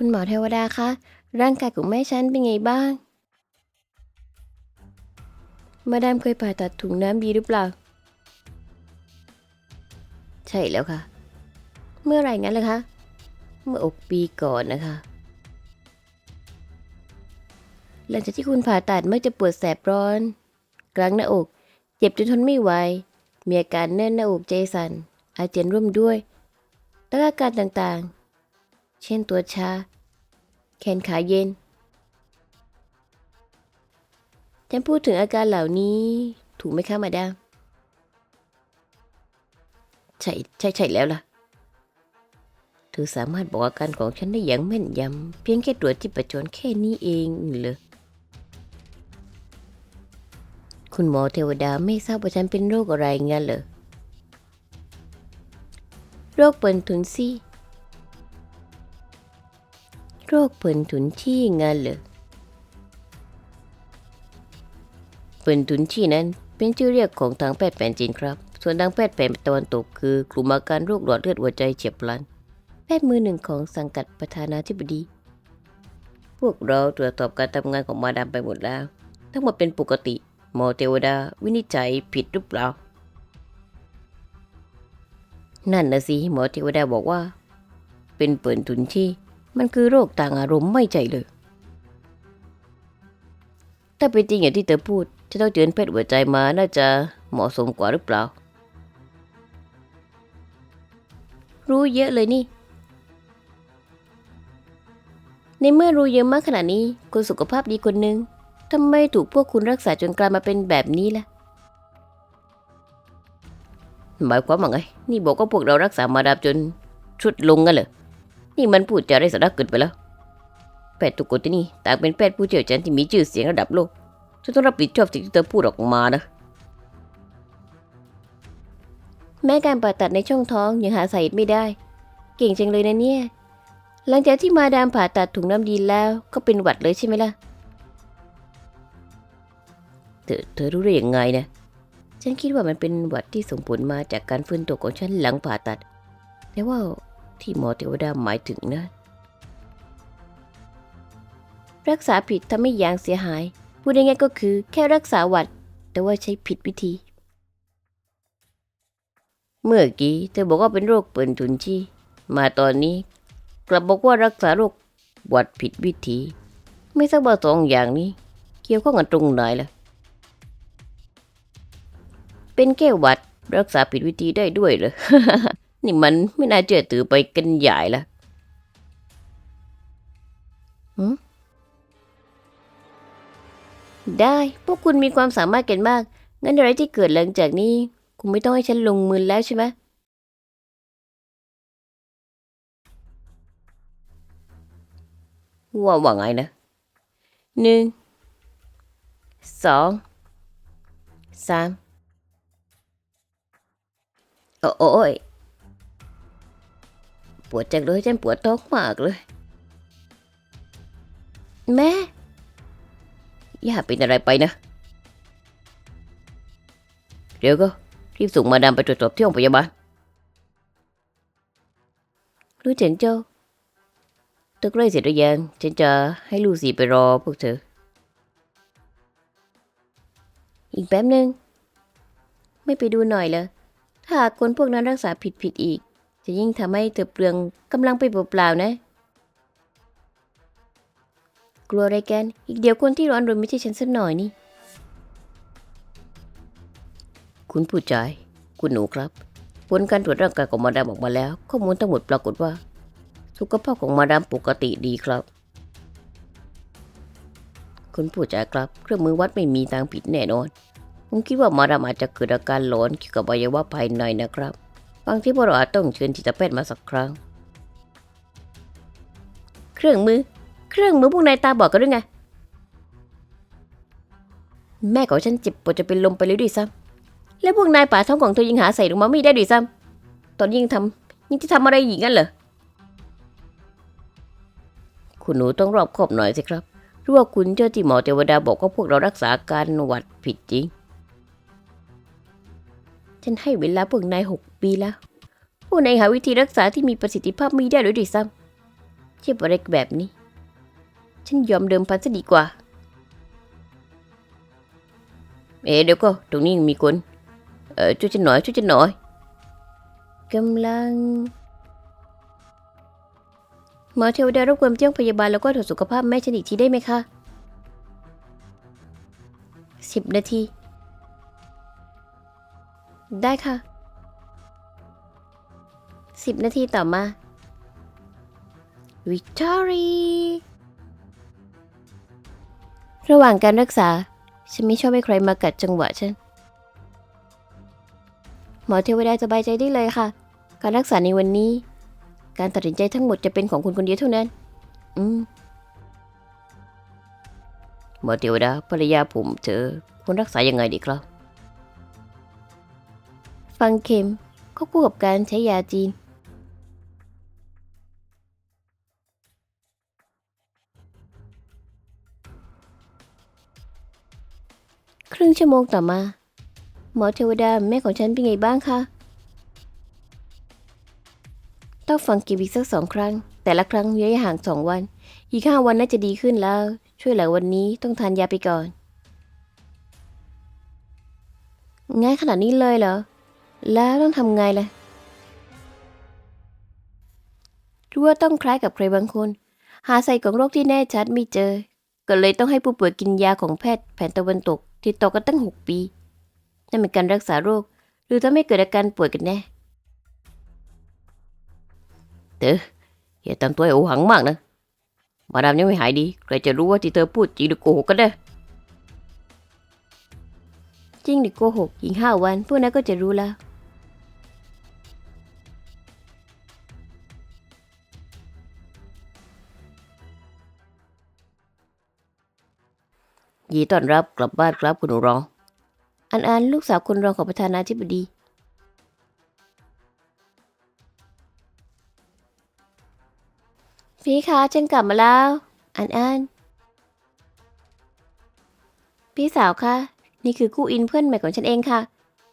คุณหมอเทวดาคะ ร่างกายของแม่ฉันเป็นไงบ้าง มาดามเคยผ่าตัดถุงน้ำดีหรือเปล่า ใช่แล้วค่ะ เมื่อไหร่งั้นเลยคะ เมื่ออกปีก่อนนะคะ หลังจากที่คุณผ่าตัดมักจะปวดแสบร้อน กลางหน้าอก เจ็บจนทนไม่ไหว มีอาการแน่นหน้าอกใจสั่น อาเจียนร่วมด้วย แล้วก็อาการต่างๆ เช่นตัวชา แขนขาเย็น ฉันพูดถึงอาการเหล่านี้ ถูกไหมคะมาดาม ใช่ใช่ใช่แล้วล่ะ เธอสามารถบอกอาการของฉันได้อย่างแม่นยำ เพียงแค่ตรวจที่ประจรแค่นี้เองเลย คุณหมอเทวดาไม่ทราบว่าฉันเป็นโรคอะไรงั้นเหรอ โรคเปิ่นถุนซี่ โรคเปิ่นถุนชี่งั้นเหรอเปิ่นถุนชี่นั้น เป็นชื่อเรียกของทางแพทย์แผนจีนครับ ส่วนทางแพทย์แผนตะวันตกคือกลุ่มอาการโรคหลอดเลือดหัวใจเฉียบพลัน แพทย์มือหนึ่งของสังกัดประธานาธิบดี พวกเราตรวจสอบการทำงานของมาดามไปหมดแล้ว ทั้งหมดเป็นปกติ หมอเทวดาวินิจฉัยผิดหรือเปล่านั่นนะสิหมอเทวดาบอกว่า เป็นเปิ่นถุนชี่ มันคือโรคทางอารมณ์ไม่ใจเลย ถ้าเป็นจริงอย่างที่เธอพูดจะต้องเชิญแพทย์หัวใจมาน่าจะเหมาะสมกว่าหรือเปล่า รู้เยอะเลยนี่ ในเมื่อรู้เยอะมากขนาดนี้คนสุขภาพดีคนหนึ่งทำไมถูกพวกคุณรักษาจนกลายมาเป็นแบบนี้ล่ะหมายความว่าไง นี่บอกว่าพวกเรารักษามาดามจนชุดลงกันเหรอ นี่มันพูดจาไร้สาระเกินไปแล้ว แพทย์ทุกคนที่นี่ต่างเป็นแพทย์ผู้เชี่ยวชาญที่มีชื่อเสียงระดับโลกฉันต้องรับผิดชอบสิ่งที่เธอพูดออกมานะ แม้การผ่าตัดในช่องท้องยังหาสาเหตุไม่ได้ เก่งจังเลยนะเนี่ย หลังจากที่มาดามผ่าตัดถุงน้ำดีแล้วก็เป็นหวัดเลยใช่ไหมล่ะ เธอเธอรู้ได้ยังไงนะ ฉันคิดว่ามันเป็นหวัดที่ส่งผลมาจากการฟื้นตัวของฉันหลังผ่าตัด แต่ว่า ที่หมอเทวดาหมายถึงนะ รักษาผิดทำให้ยางเสียหาย พูดง่ายๆก็คือแค่รักษาหวัด แต่ว่าใช้ผิดวิธี เมื่อกี้เธอบอกว่าเป็นโรคเปิ่นถุนชีมาตอนนี้ กลับบอกว่ารักษาโรคหวัดผิดวิธี ไม่ทราบว่าสองอย่างนี้ เกี่ยวข้องกันตรงไหนล่ะ เป็นแก้หวัดรักษาผิดวิธีได้ด้วยเหรอ นี่มันไม่น่าเชื่อถือไปกันใหญ่ละหืมได้ พวกคุณมีความสามารถกันมาก งั้นอะไรที่เกิดหลังจากนี้ คุณไม่ต้องให้ฉันลงมือแล้วใช่ไหมว่าว่าไงนะหนึ่งสองสามโอ้โอ้ยป วดจังเลยฉันปวดท้องมากเลย แม่ย่าเป็นอะไรไปนะ เดี๋ยวก็รีบส่งมาดามไปตรวจสอบที่โรงพยาบาลรู้เฉินเจ้าตึกใกล้เสร็จหรือยังฉันจะให้ลูซี่ไปรอพวกเธอ อีกแป๊บหนึ่งไม่ไปดูหน่อยเหรอถ้าหากคนพวกนั้นรักษาผิดผิดอีก จะยิ่งทำให้เธอเปลืองกำลังไปเปล่าๆนะ กลัวอะไรกัน อีกเดี๋ยวคนที่ร้อนรนไม่ใช่ฉันสักหน่อยนี่ คุณผู้ชาย คุณหนูครับ ผลการตรวจร่างกายของมาดามออกมาแล้ว ข้อมูลทั้งหมดปรากฏว่า สุขภาพของมาดามปกติดีครับ คุณผู้ชายครับ เครื่องมือวัดไม่มีทางผิดแน่นอน ผมคิดว่ามาดามอาจจะเกิดอาการหลอนเกี่ยวกับอวัยวะภายในนะครับ บางที่พวกเราอาจต้องเชิญจิตแพทย์มาสักครั้ง เครื่องมือ เครื่องมือพวกนายตาบอดกันหรือไง แม่ของฉันเจ็บปวดจะเป็นลมไปเลยด้วยซ้ำและพวกนายป่าท้องของเธอยังหาใส่ลงมาไม่ได้ด้วยซ้ำตอนยิ่งทำยิ่งจะทำอะไรอย่างนั้นเหรอคุณหนูต้องรอบคอบหน่อยสิครับรู้ว่าคุณเจ้าที่หมอเทวดาบอกว่าพวกเรารักษาการหวัดผิดจริง ฉันให้เวลาพวกนายหกปีแล้ว พวกนายหาวิธีรักษาที่มีประสิทธิภาพไม่ได้หรือด้วยซ้เจ็บอะไรแบบนี้ ฉันยอมเดิมพันซะดีกว่า เอ๋เดี๋ยวก็ตรงนี้ยังมีคน เออช่วยฉันหน่อยช่วยฉันหน่อยกำลังหมอเทวดารบกวนแจ้งพยาบาลแล้วก็ตรวจสุขภาพแม่ฉันอีกทีได้ไหมคะสิบนาที ได้ค่ะ สิบนาทีต่อมา วิกตอรีระหว่างการรักษา ฉันไม่ชอบให้ใครมากัดจังหวะฉัน หมอเทวดาสบายใจได้เลยค่ะ การรักษาในวันนี้ การตัดสินใจทั้งหมดจะเป็นของคุณคนเดียวเท่านั้น อืมหมอเทวดาภรรยาผมเธอควรรักษายังไงดีครับ ฟังเข็มก็คู่กับการใช้ยาจีน ครึ่งชั่วโมงต่อมา หมอเทวดาแม่ของฉันเป็นไงบ้างคะ ต้องฟังเก็บอีกสักสองครั้ง แต่ละครั้งมีระยะห่างสองวัน อีกห้าวันน่าจะดีขึ้นแล้ว ช่วยเหลือวันนี้ต้องทานยาไปก่อน ง่ายขนาดนี้เลยเหรอ แล้วต้องทำไงล่ะรู้ว่าต้องคล้ายกับใครบางคน หาใส่ของโรคที่แน่ชัดไม่เจอ ก็เลยต้องให้ผู้ป่วยกินยาของแพทย์แผนตะวันตกติดต่อกันตั้งหกปี นั่นเป็นการรักษาโรค หรือถ้าไม่เกิดอาการป่วยกันแน่เต๋ออย่าทำตัวโอหังมากนะ มาดามยังไม่หายดี ใครจะรู้ว่าที่เธอพูดจริงหรือโกหกกันแน่จริงหรือโกหกอีกห้าวันพวกนั้นก็จะรู้แล้ว ดีต้อนรับกลับบ้านครับคุณหนูรอง อันอันลูกสาวคุณรองของประธานาธิบดี พี่คะฉันกลับมาแล้ว อันอันพี่สาวคะนี่คือคู่อินเพื่อนใหม่ของฉันเองค่ะ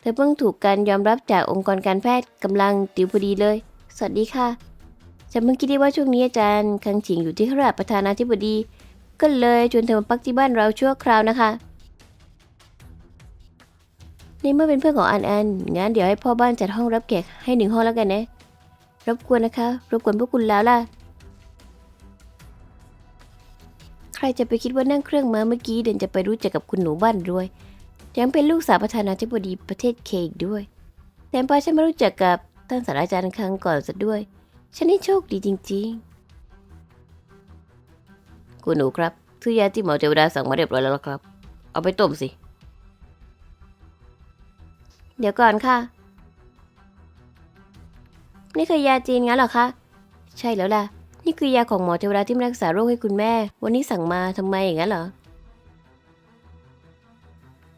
เธอเพิ่งถูกการยอมรับจากองค์กรการแพทย์กำลังติวพอดีเลย สวัสดีค่ะ ฉันเพิ่งคิดได้ว่าช่วงนี้อาจารย์คังฉิงอยู่ที่ข้าราประธานาธิบดี ก็เลยชวนเธอมาพักที่บ้านเราชั่วคราวนะคะ ในเมื่อเป็นเพื่อนของอันอันงั้นเดี๋ยวให้พ่อบ้านจัดห้องรับแขกให้หนึ่งห้องแล้วกันนะรบกวนนะคะรบกวนพวกคุณแล้วล่ะ ใครจะไปคิดว่านั่งเครื่องมาเมื่อกี้เดินจะไปรู้จักกับคุณหนูบ้านรวย ยังเป็นลูกสาวประธานาธิบดีประเทศเคอีกด้วยแต่พอฉันมารู้จักกับท่านศาสตราจารย์ครั้งก่อนซะด้วย ฉันนี่โชคดีจริง ๆ คุณหนูครับซื้อยาที่หมอเทวดาสั่งมาเรียบร้อยแล้วล่ะครับ เอาไปต้มสิ เดี๋ยวก่อนค่ะ นี่คือยาจีนงั้นเหรอคะ ใช่แล้วล่ะ นี่คือยาของหมอเทวดาที่มารักษาโรคให้คุณแม่ วันนี้สั่งมาทำไมอย่างนั้นเหรอ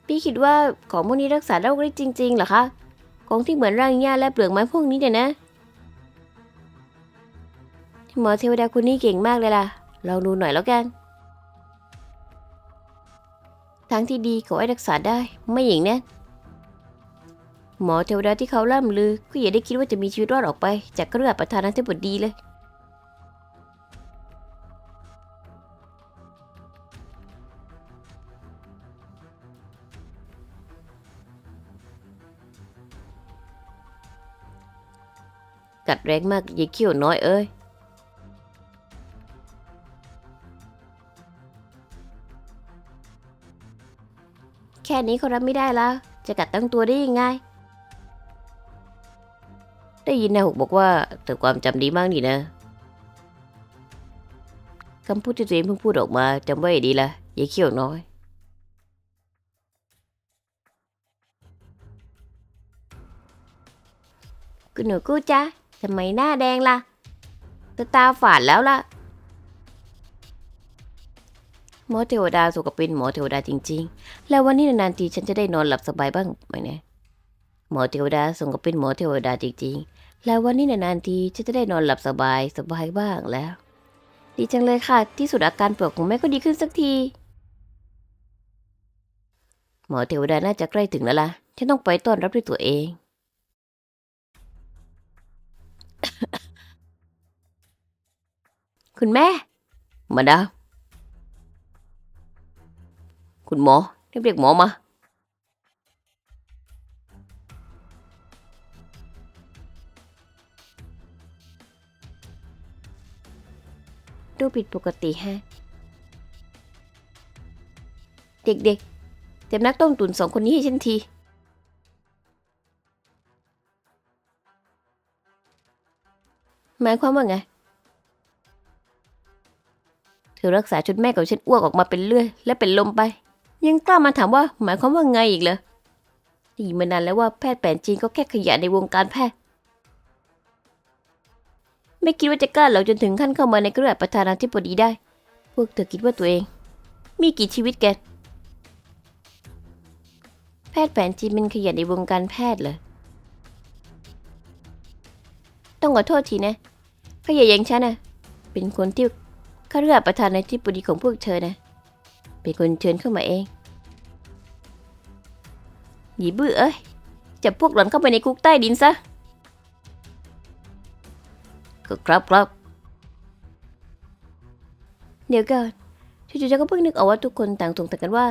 พี่คิดว่าของพวกนี้รักษาโรคได้จริงๆเหรอคะ ของที่เหมือนร่างหญ้าและเปลือกไม้พวกนี้เนี่ยนะ หมอเทวดาคนนี้เก่งมากเลยล่ะ ลองดูหน่อยแล้วกันทางที่ดีเขอให้รักษาได้ไม่อย่างนั้นหมอเทวดาที่เขาล่ำลือก็อย่าได้คิดว่าจะมีชีวิตรอดออกไป จากเครือประธานาธิบดีเลย กัดแรงมากยายเขี้ยวน้อยเอ้ย ค่นี้เขารับไม่ได้แล้ว จะกัดตั้งตัวได้ยังไง ได้ยินนายหกบอกว่าเธอความจำดีมากนี่นะคำพูดที่ตัวเองเพิ่งพูดออกมาจำไว้ดีละอย่าเขี้ยวน้อย คุณหนูกู้จ้าทำไมหน้าแดงล่ะตาตาฝาดแล้วล่ะ หมอเทวดาสุกเป็นหมอเทวดาจริง ๆ แล้ววันนี้นานๆทีฉันจะได้นอนหลับสบายบ้างไหมเนี่ยหมอเทวดาสงกับเป็นหมอเทวดาจริง ๆ แล้ววันนี้นานๆทีฉันจะได้นอนหลับสบายสบายบ้างแล้ว ดีจังเลยค่ะ ที่สุดอาการปวดของแม่ก็ดีขึ้นสักที หมอเทวดาน่าจะใกล้ถึงแล้วล่ะฉันต้องไปต้อนรับด้วยตัวเองคคุณแม่ มาดาม คุณหมอเรียกหมอมา ดูผิดปกติฮะ เด็กๆเตรียมนักต้มตุ๋นสองคนนี้ให้ฉันทีหมายความว่าไง เธอรักษาจนแม่ของฉันอ้วกออกมาเป็นเลือดและเป็นลมไป ยังกล้ามาถามว่าหมายความว่าไงอีกเหรอด้ยินมานานแล้วว่าแพทย์แผนจีนก็แค่ขยะในวงการแพทย์ ไม่คิดว่าจะกล้าหรอกจนถึงขั้นเข้ามาในกระดาษประธานาธิบดีได้ พวกเธอคิดว่าตัวเอง มีกี่ชีวิตแกแพทย์แผนจีนเป็นขยะในวงการแพทย์เหรอต้องขอโทษทีนะขยะอย่างฉันนะเป็นคนที่ข้าราชประธานาธิบดีของพวกเธอนะ เป็นคนเชิญเข้ามาเองหยีบื้อเอ้ยจับพวกหล่อนเข้าไปในคุกใต้ดินซะก็ครับครับเดี๋ยวก่อนจู่ๆก็เพิ่งนึกออกว่าทุกคนต่างสงสัยกันว่า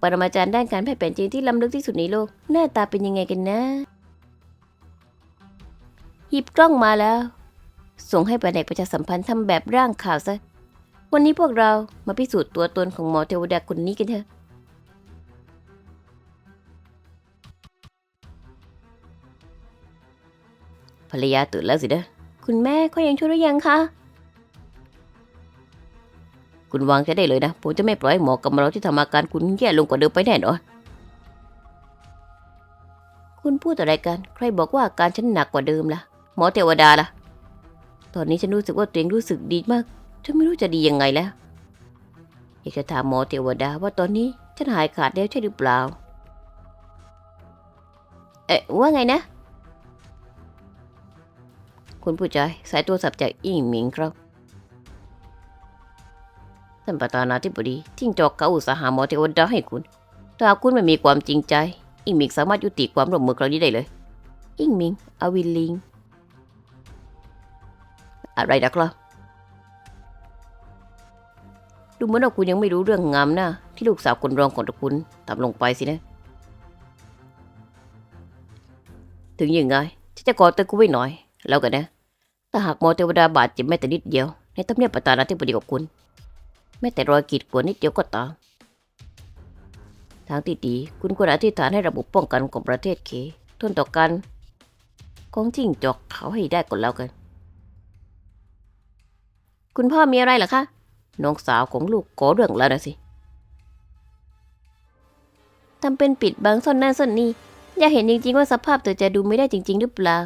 ปรมาจารย์ด้านการแพทย์แผนจีนที่ล้ำลึกที่สุดในโลก หน้าตาเป็นยังไงกันนะ หยิบกล้องมาแล้ว ส่งให้แผนกประชาสัมพันธ์ทำแบบร่างข่าวซะ วันนี้พวกเรามาพิสูจน์ตัวตนของหมอเทวดาคนนี้กันเถอะ ภรรยาตื่นแล้วสินะคุณแม่เขายังช่วยหรือยังคะ คุณวางใจได้เลยนะ ผมจะไม่ปล่อยให้หมอกำเราที่ทำอาการคุณแย่ลงกว่าเดิมไปแน่นอน คุณพูดอะไรกัน ใครบอกว่าอาการฉันหนักกว่าเดิมล่ะ หมอเทวดาล่ะ ตอนนี้ฉันรู้สึกว่าตัวเองรู้สึกดีมาก ฉันไม่รู้จะดียังไงแล้วอยากจะถามหมอเทวดาว่าตอนนี้ฉันหายขาดแล้วใช่หรือเปล่า เอ๊ะว่าไงนะ คุณผู้ชายสายโทรศัพท์จากอิ่งหมิงครับท่านประธานาธิบดีทิ้งจอกเขาอุตสาหาหมอเทวดาให้คุณถ้าคุณไม่มีความจริงใจ อิงหมิงสามารถยุติความร่วมมือครั้งนี้ได้เลย อิงหมิงอวินลิง อะไรนะครับ ดูเหมือนว่าคุณยังไม่รู้เรื่องงามน้าที่ลูกสาวคนรองของตระคุณทำลงไปสินะ ถึงยังไงฉันจะขอเตือนคุณไว้หน่อย แล้วกันนะถ้าหากหมอเทวดาบาดเจ็บแม้แต่นิดเดียว ในตำเนียบประธานาธิบดีของคุณแม้แต่รอยกีดขวนนิดเดียวก็ตามทางที่ดีคุณควรอธิษฐานให้ระบบป้องกันของประเทศเคทนต่อกันของจิ้งจอกเขาให้ได้ก่อนแล้วกัน คุณพ่อมีอะไรเหรอคะ น้องสาวของลูกขอเรื่องแล้วนะสิทำเป็นปิดบังซ่อนหน้าซ่อนนี่อยากเห็นจริงๆว่าสภาพเธอจะดูไม่ได้จริง ๆ หรือเปล่า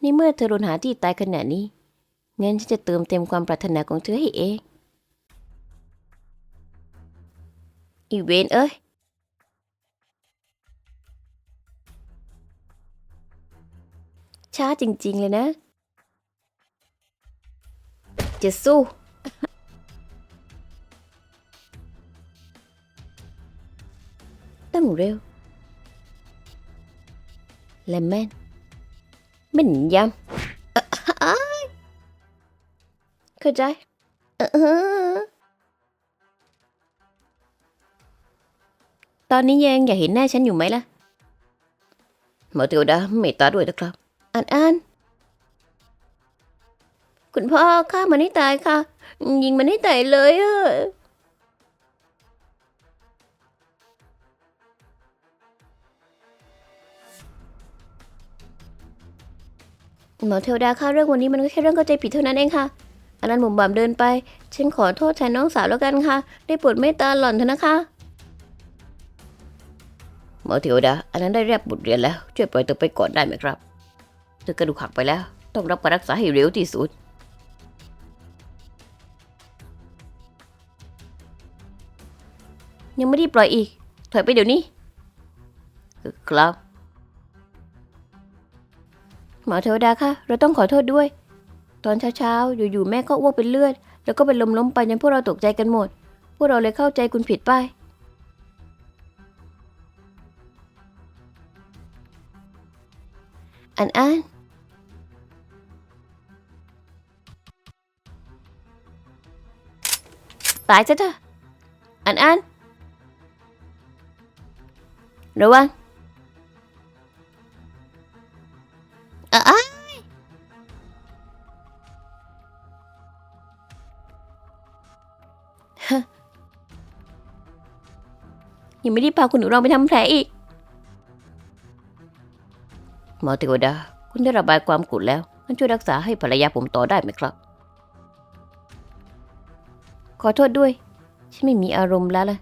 ในเมื่อเธอโดนหาที่ตายขนาดนี้งั้นฉันจะเติมเต็มความปรารถนาของเธอให้เอง อีเวนเอ้ย ช้าจริง ๆ เลยนะ จะสู้ต้องเร็ว และแม่นม่นยำเข้าใจตอนนี้ยังอยากเห็นหน้าฉันอยู่ไหมล่ะหมอเตียวดาเมตตาด้วยนะครับอ่านอ่าน คุณพ่อฆ่ามันให้ตายค่ะ ยิงมันให้ตายเลยเอะหมอเทวดาค่ะเรื่องวันนี้มันก็แค่เรื่องเข้าใจผิดเท่านั้นเองค่ะอันนั้นหมุมบ่ามเดินไป ฉันขอโทษแทนน้องสาวแล้วกันค่ะ ได้โปรดเมตตาหล่อนเถอะนะคะ หมอเทวดา อันนั้นได้เรียบบทเรียนแล้ว ช่วยปล่อยเธอไปก่อนได้ไหมครับเธอกระดูกหักไปแล้ว ต้องรับการรักษาให้เร็วที่สุด ยังไม่ได้ปล่อยอีก ถอยไปเดี๋ยวนี้ ครับหมอเทวดาคะเราต้องขอโทษด้วย ตอนเช้าๆ อยู่ๆ แม่ก็อ้วกเป็นเลือด แล้วก็เป็นลมล้มไปจนพวกเราตกใจกันหมด พวกเราเลยเข้าใจคุณผิดไป อันอันตายซะเถอะอันอัน ระวังอะอะฮะยังไม่ได้พาคุณหนูรองไปทำแผลอีก หมอเทวดา คุณได้ระบายความกดแล้วมันช่วยรักษาให้ภรรยาผมต่อได้ไหมครับ ขอโทษด้วย ฉันไม่มีอารมณ์แล้วล่ะ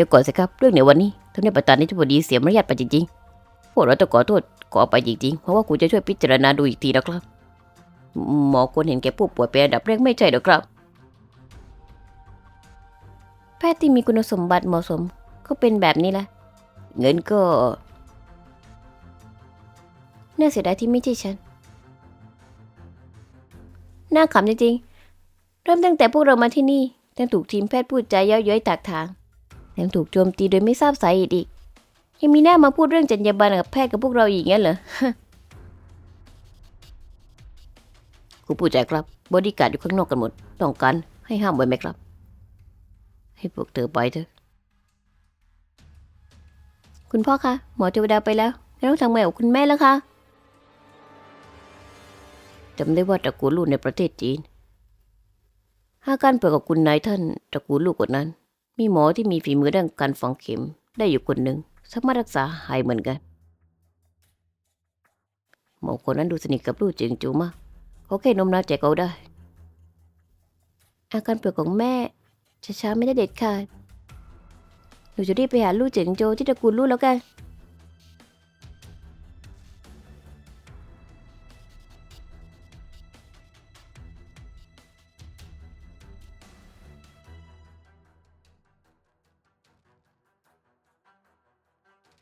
ดี๋ยวก่อนสิครับ เรื่องในวันนี้ทำให้ประธานาธิบดีเสียมารยาทไปจริงๆพวกเราต้องขอโทษขอไปจริงๆ เพราะว่าคุณจะช่วยพิจารณาดูอีกทีนะครับ หมอควรเห็นแก่ผู้ป่วยเป็นอันดับแรกไม่ใช่หรอครับ แพทย์ที่มีคุณสมบัติเหมาะสมก็เป็นแบบนี้แหละ เงินก็น่าเสียดายที่ไม่ใช่ฉัน น่าขำจริงๆ เริ่มตั้งแต่พวกเรามาที่นี่ยังถูกทีมแพทย์พูดใจเย้าเย้ยตากทาง ยังถูกโจมตีโดยไม่ทราบสาเหตุอีก ยังมีหน้ามาพูดเรื่องจรรยาบรรณกับแพทย์กับพวกเราอีกงั้นเหรอคุณผู้ใจครับ บอดี้การ์ดอยู่ข้างนอกกันหมด ต้องการให้ห้ามไว้ไหมครับ ให้พวกเธอไปเถอะ คุณพ่อคะหมอเทวดาไปแล้วแล้วต้องทำไงกับคุณแม่แล้วคะจำได้ว่าตระกูลลูกในประเทศจีนอาการเปิดกับคุณนายท่านตระกูลลูกคนนั้น มีหมอที่มีฝีมือด้านการฝังเข็มได้อยู่คนหนึ่งสามารถรักษาหายเหมือนกัน หมอคนนั้นดูสนิทกับลูกเจิงจูมากเขาแค่นมน้าใจเขาได้ อาการป่วยของแม่ช้าๆไม่ได้เด็ดขาดหนูจะรีบไปหาลูกเจิงโจที่ตระกูลลูกแล้วกัน